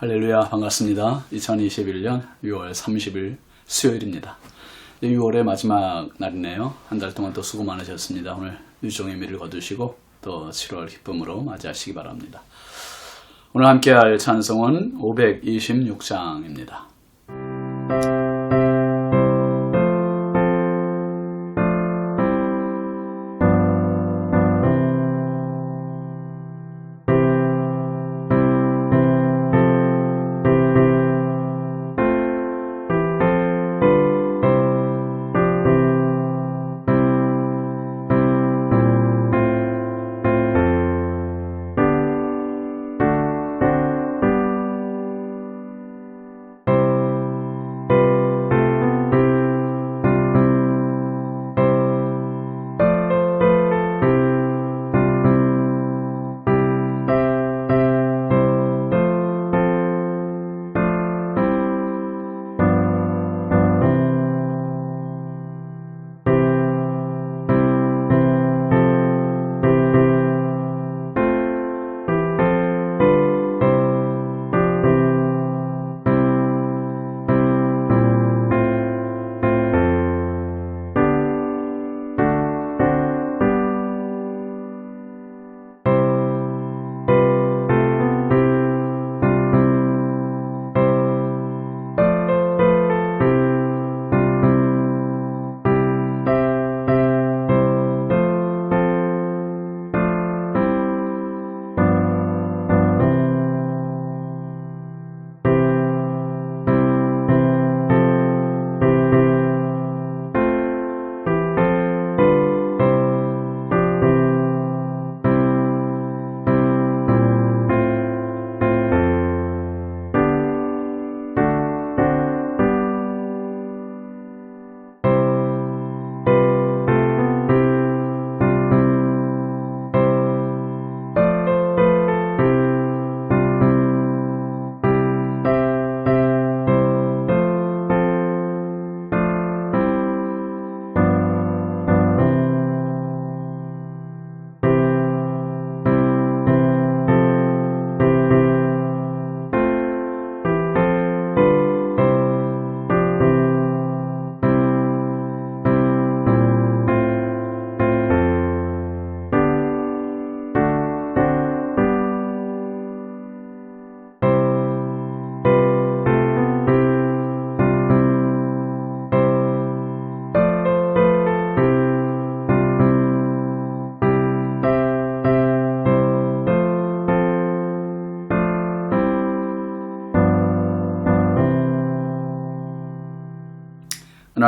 할렐루야 반갑습니다. 2021년 6월 30일 수요일입니다. 6월의 마지막 날이네요. 한 달 동안 또 수고 많으셨습니다. 오늘 유종의 미를 거두시고 또 7월 기쁨으로 맞이하시기 바랍니다. 오늘 함께할 찬송은 526장입니다.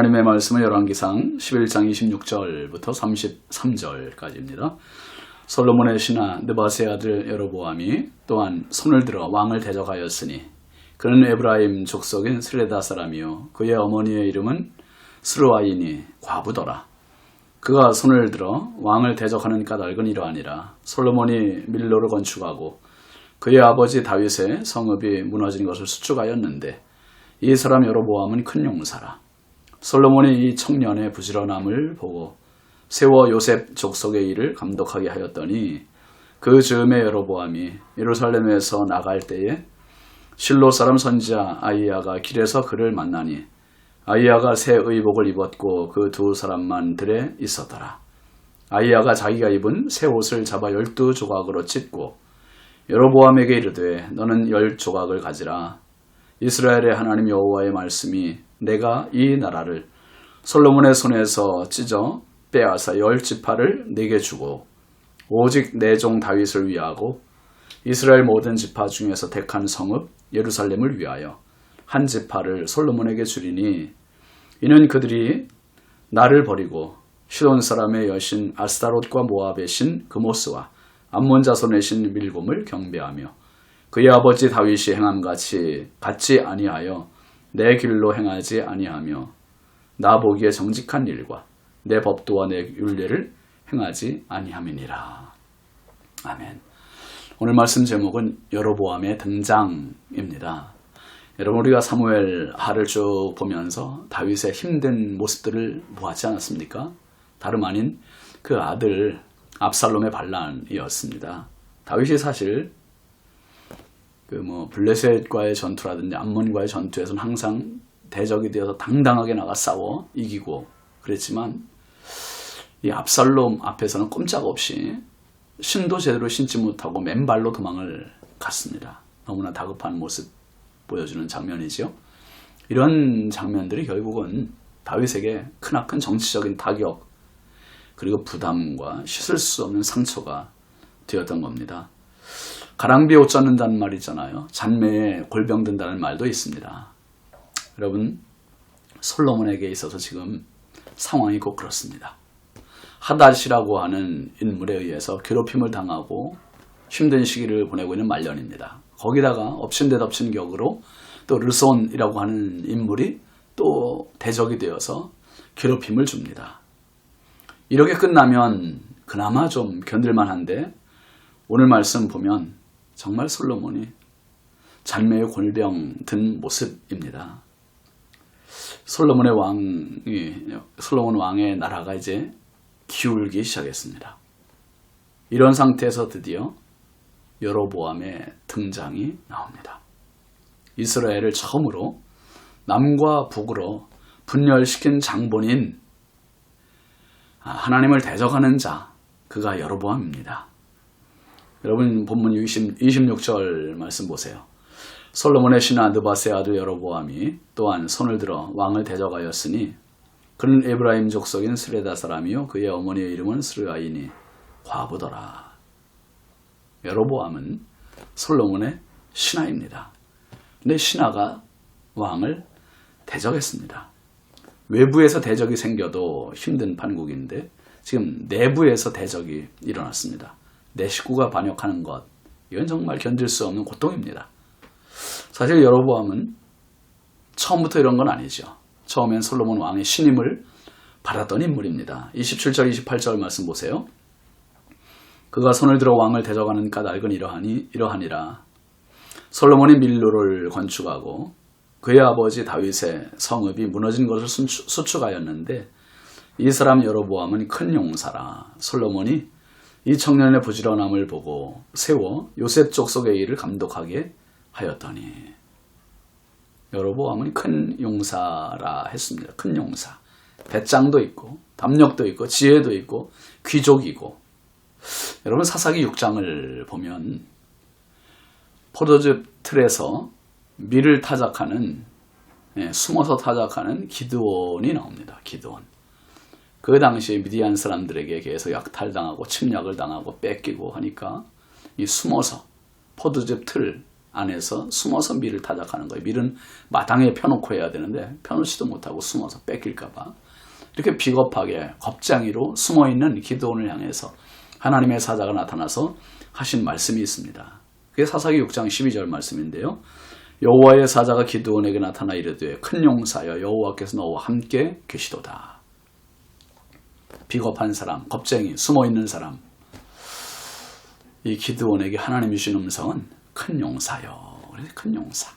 하나님의 말씀은 열왕기상 11장 26절부터 33절까지입니다. 솔로몬의 신하 느바세 아들 여로보암이 또한 손을 들어 왕을 대적하였으니 그는 에브라임 족속인 스레다 사람이요 그의 어머니의 이름은 스루아인이 과부더라. 그가 손을 들어 왕을 대적하는 까닭은 이러하니라. 솔로몬이 밀로를 건축하고 그의 아버지 다윗의 성읍이 무너진 것을 수축하였는데 이 사람 여로보암은 큰 용사라. 솔로몬이 이 청년의 부지런함을 보고 세워 요셉 족속의 일을 감독하게 하였더니 그 즈음에 여로보암이 예루살렘에서 나갈 때에 실로 사람 선지자 아이야가 길에서 그를 만나니 아이야가 새 의복을 입었고 그 두 사람만 들에 있었더라. 아이야가 자기가 입은 새 옷을 잡아 열두 조각으로 찢고 여로보암에게 이르되 너는 열 조각을 가지라. 이스라엘의 하나님 여호와의 말씀이 내가 이 나라를 솔로몬의 손에서 찢어 빼앗아 열 지파를 내게 주고 오직 내 종 다윗을 위하고 이스라엘 모든 지파 중에서 택한 성읍 예루살렘을 위하여 한 지파를 솔로몬에게 주리니 이는 그들이 나를 버리고 시돈 사람의 여신 아스타롯과 모압의 신 그모스와 암몬 자손의 신 밀곰을 경배하며 그의 아버지 다윗이 행함같이 같지 아니하여 내 길로 행하지 아니하며 나 보기에 정직한 일과 내 법도와 내 율례를 행하지 아니함이니라. 아멘. 오늘 말씀 제목은 여로보암의 등장입니다. 여러분 우리가 사무엘 하를 쭉 보면서 다윗의 힘든 모습들을 보았지 않았습니까? 다름 아닌 그 아들 압살롬의 반란이었습니다. 다윗이 사실 그 뭐 블레셋과의 전투라든지 암몬과의 전투에서는 항상 대적이 되어서 당당하게 나가 싸워 이기고 그랬지만 이 압살롬 앞에서는 꼼짝없이 신도 제대로 신지 못하고 맨발로 도망을 갔습니다. 너무나 다급한 모습 보여주는 장면이죠. 이런 장면들이 결국은 다윗에게 크나큰 정치적인 타격 그리고 부담과 씻을 수 없는 상처가 되었던 겁니다. 가랑비에 옷 젖는다는 말 있잖아요. 잔매에 골병 든다는 말도 있습니다. 여러분 솔로몬에게 있어서 지금 상황이 꼭 그렇습니다. 하닷이라고 하는 인물에 의해서 괴롭힘을 당하고 힘든 시기를 보내고 있는 말년입니다. 거기다가 엎친 데 덮친 격으로 또 르손이라고 하는 인물이 또 대적이 되어서 괴롭힘을 줍니다. 이렇게 끝나면 그나마 좀 견딜만한데 오늘 말씀 보면 정말 솔로몬이 잔매의 골병 든 모습입니다. 솔로몬의 왕이 솔로몬 왕의 나라가 이제 기울기 시작했습니다. 이런 상태에서 드디어 여로보암의 등장이 나옵니다. 이스라엘을 처음으로 남과 북으로 분열시킨 장본인 아, 하나님을 대적하는 자 그가 여로보암입니다. 여러분 본문 20, 26절 말씀 보세요. 솔로몬의 신하 느바세 아들 여로보암이 또한 손을 들어 왕을 대적하였으니 그는 에브라임 족속인 스레다 사람이요 그의 어머니의 이름은 스르아이니 과부더라. 여로보암은 솔로몬의 신하입니다. 근데 신하가 왕을 대적했습니다. 외부에서 대적이 생겨도 힘든 판국인데 지금 내부에서 대적이 일어났습니다. 내 식구가 반역하는 것 이건 정말 견딜 수 없는 고통입니다. 사실 여로보암은 처음부터 이런 건 아니죠. 처음엔 솔로몬 왕의 신임을 받았던 인물입니다. 27절 28절 말씀 보세요. 그가 손을 들어 왕을 대적하는 까닭은 이러하니 이러하니라. 솔로몬이 밀로를 건축하고 그의 아버지 다윗의 성읍이 무너진 것을 수축하였는데 이 사람 여로보암은 큰 용사라. 솔로몬이 이 청년의 부지런함을 보고 세워 요셉 족속의 일을 감독하게 하였더니 여로보암은 큰 용사라 했습니다. 큰 용사. 배짱도 있고 담력도 있고 지혜도 있고 귀족이고 여러분 사사기 6장을 보면 포도즙 틀에서 밀을 타작하는 예, 숨어서 타작하는 기드온이 나옵니다. 기드온. 그 당시에 미디안 사람들에게 계속 약탈당하고 침략을 당하고 뺏기고 하니까 이 숨어서 포도즙 틀 안에서 숨어서 밀을 타작하는 거예요. 밀은 마당에 펴놓고 해야 되는데 펴놓지도 못하고 숨어서 뺏길까봐 이렇게 비겁하게 겁장이로 숨어있는 기도원을 향해서 하나님의 사자가 나타나서 하신 말씀이 있습니다. 그게 사사기 6장 12절 말씀인데요. 여호와의 사자가 기드온에게 나타나 이르되 큰 용사여 여호와께서 너와 함께 계시도다. 비겁한 사람, 겁쟁이, 숨어 있는 사람. 이 기드온에게 하나님이 주신 음성은 큰 용사요. 큰 용사.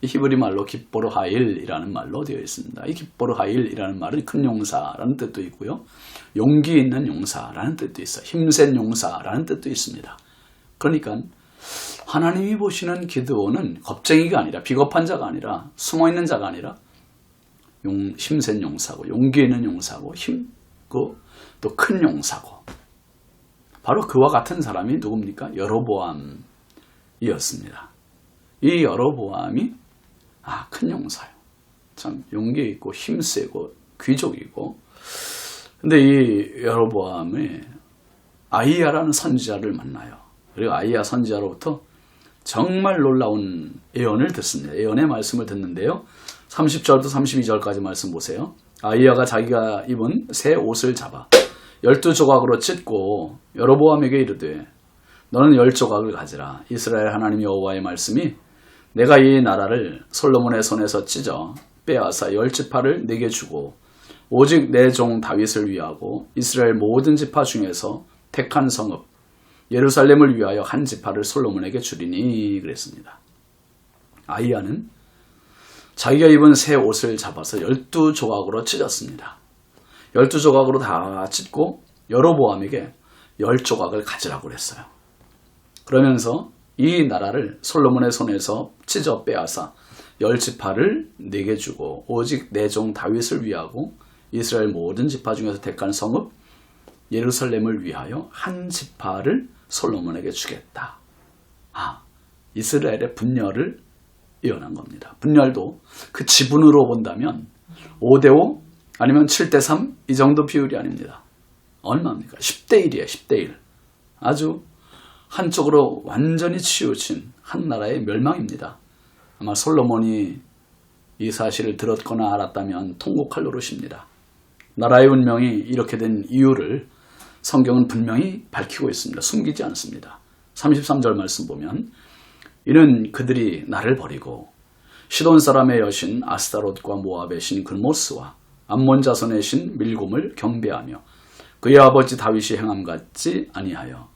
이 히브리 말로 기뻐로 하일이라는 말로 되어 있습니다. 이 기뻐로 하일이라는 말은 큰 용사라는 뜻도 있고요. 용기 있는 용사라는 뜻도 있어요. 힘센 용사라는 뜻도 있습니다. 그러니까 하나님이 보시는 기드온은 겁쟁이가 아니라 비겁한 자가 아니라 숨어 있는 자가 아니라 용, 힘센 용사고 용기 있는 용사고 힘 고 또 큰 용사고 바로 그와 같은 사람이 누굽니까? 여로보암이었습니다. 이 여로보암이 아, 큰 용사요. 참 용기 있고 힘세고 귀족이고 근데 이 여로보암이 아이야라는 선지자를 만나요. 그리고 아이야 선지자로부터 정말 놀라운 예언을 듣습니다. 예언의 말씀을 듣는데요. 30절부터 32절까지 말씀 보세요. 아이야가 자기가 입은 새 옷을 잡아 열두 조각으로 찢고 여로보암에게 이르되 너는 열 조각을 가지라. 이스라엘 하나님 여호와의 말씀이 내가 이 나라를 솔로몬의 손에서 찢어 빼앗아 열 지파를 내게 주고 오직 내 종 다윗을 위하고 이스라엘 모든 지파 중에서 택한 성읍 예루살렘을 위하여 한 지파를 솔로몬에게 주리니 그랬습니다. 아이야는 자기가 입은 새 옷을 잡아서 열두 조각으로 찢었습니다. 열두 조각으로 다 찢고 여로보암에게 열 조각을 가지라고 그랬어요. 그러면서 이 나라를 솔로몬의 손에서 찢어 빼앗아 열 지파를 내게 주고 오직 내 종 다윗을 위하고 이스라엘 모든 지파 중에서 택한 성읍 예루살렘을 위하여 한 지파를 솔로몬에게 주겠다. 아, 이스라엘의 분열을 예언한 겁니다. 분열도 그 지분으로 본다면 5대5 아니면 7대3 이 정도 비율이 아닙니다. 얼마입니까? 10대 1이에요. 10대 1. 아주 한쪽으로 완전히 치우친 한 나라의 멸망입니다. 아마 솔로몬이 이 사실을 들었거나 알았다면 통곡할 노릇입니다. 나라의 운명이 이렇게 된 이유를 성경은 분명히 밝히고 있습니다. 숨기지 않습니다. 33절 말씀 보면 이는 그들이 나를 버리고 시돈 사람의 여신 아스타롯과 모압의 신 글모스와 암몬 자손의 신 밀곰을 경배하며 그의 아버지 다윗이 행함 같지 아니하여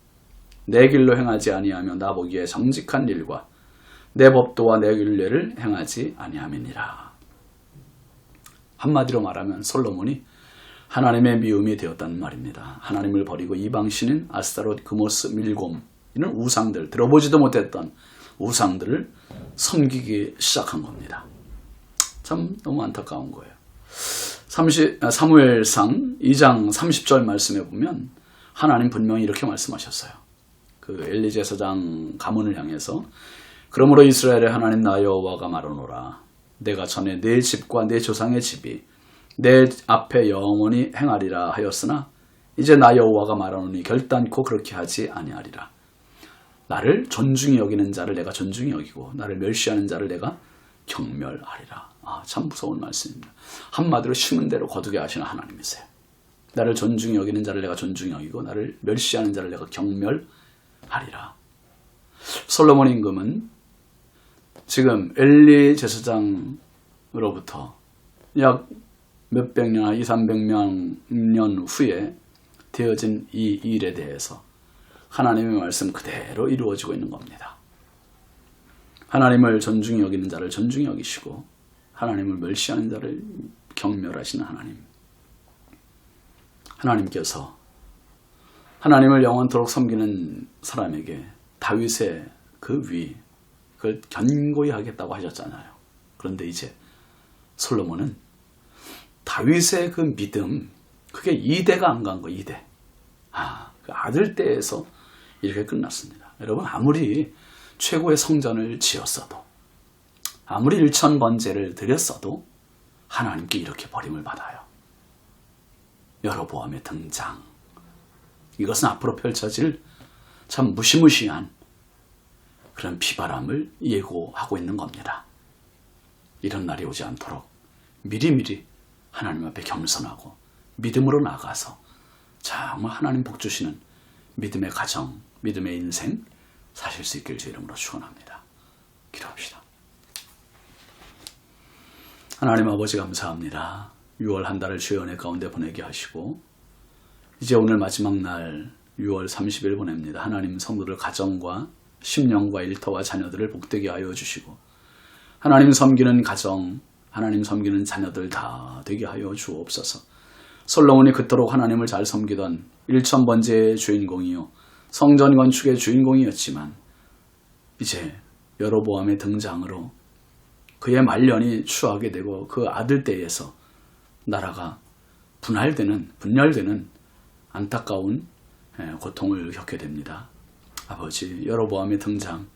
내 길로 행하지 아니하며 나 보기에 정직한 일과 내 법도와 내 율례를 행하지 아니함이니라. 한마디로 말하면 솔로몬이 하나님의 미움이 되었다는 말입니다. 하나님을 버리고 이방신인 아스타롯, 그모스, 밀곰 이는 우상들 들어보지도 못했던 우상들을 섬기기 시작한 겁니다. 참 너무 안타까운 거예요. 30, 아, 사무엘상 2장 30절 말씀에 보면 하나님 분명히 이렇게 말씀하셨어요. 그 엘리 제 사장 가문을 향해서 그러므로 이스라엘의 하나님 나 여호와가 말하노라 내가 전에 내 집과 내 조상의 집이 내 앞에 영원히 행하리라 하였으나 이제 나 여호와가 말하노니 결단코 그렇게 하지 아니하리라 나를 존중히 여기는 자를 내가 존중히 여기고 나를 멸시하는 자를 내가 경멸하리라. 아, 참 무서운 말씀입니다. 한마디로 심은 대로 거두게 하시는 하나님이세요. 나를 존중히 여기는 자를 내가 존중히 여기고 나를 멸시하는 자를 내가 경멸하리라. 솔로몬 임금은 지금 엘리 제사장으로부터 약 몇백 년, 이 삼백 년 후에 되어진 이 일에 대해서 하나님의 말씀 그대로 이루어지고 있는 겁니다. 하나님을 존중히 여기는 자를 존중히 여기시고 하나님을 멸시하는 자를 경멸하시는 하나님. 하나님께서 하나님을 영원토록 섬기는 사람에게 다윗의 그 위, 그걸 견고히 하겠다고 하셨잖아요. 그런데 이제 솔로몬은 다윗의 그 믿음, 그게 2대가 안 간 거, 2대. 아, 그 아들 때에서 이렇게 끝났습니다. 여러분, 아무리 최고의 성전을 지었어도, 아무리 일천 번제를 드렸어도, 하나님께 이렇게 버림을 받아요. 여로보암의 등장. 이것은 앞으로 펼쳐질 참 무시무시한 그런 비바람을 예고하고 있는 겁니다. 이런 날이 오지 않도록 미리미리 하나님 앞에 겸손하고 믿음으로 나가서 정말 하나님 복 주시는 믿음의 가정, 믿음의 인생 사실 수 있길 주 이름으로 축원합니다. 기도합시다. 하나님 아버지 감사합니다. 6월 한 달을 주의 은혜 가운데 보내게 하시고 이제 오늘 마지막 날 6월 30일 보냅니다. 하나님 성도들 가정과 심령과 일터와 자녀들을 복되게 하여 주시고 하나님 섬기는 가정, 하나님 섬기는 자녀들 다 되게 하여 주옵소서. 솔로몬이 그토록 하나님을 잘 섬기던 일천번제의 주인공이요 성전 건축의 주인공이었지만 이제 여로보암의 등장으로 그의 말년이 추하게 되고 그 아들 때에서 나라가 분할되는 분열되는 안타까운 예, 고통을 겪게 됩니다. 아버지 여로보암의 등장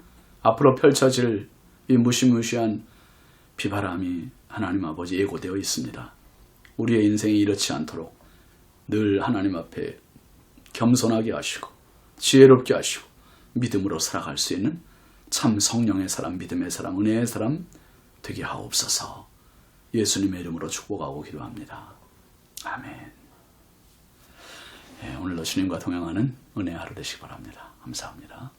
앞으로 펼쳐질 이 무시무시한 비바람이 하나님 아버지 예고되어 있습니다. 우리의 인생이 이렇지 않도록 늘 하나님 앞에 겸손하게 하시고 지혜롭게 하시고 믿음으로 살아갈 수 있는 참 성령의 사람, 믿음의 사람, 은혜의 사람 되게 하옵소서. 예수님의 이름으로 축복하고 기도합니다. 아멘. 예, 오늘도 주님과 동행하는 은혜 하루 되시기 바랍니다. 감사합니다.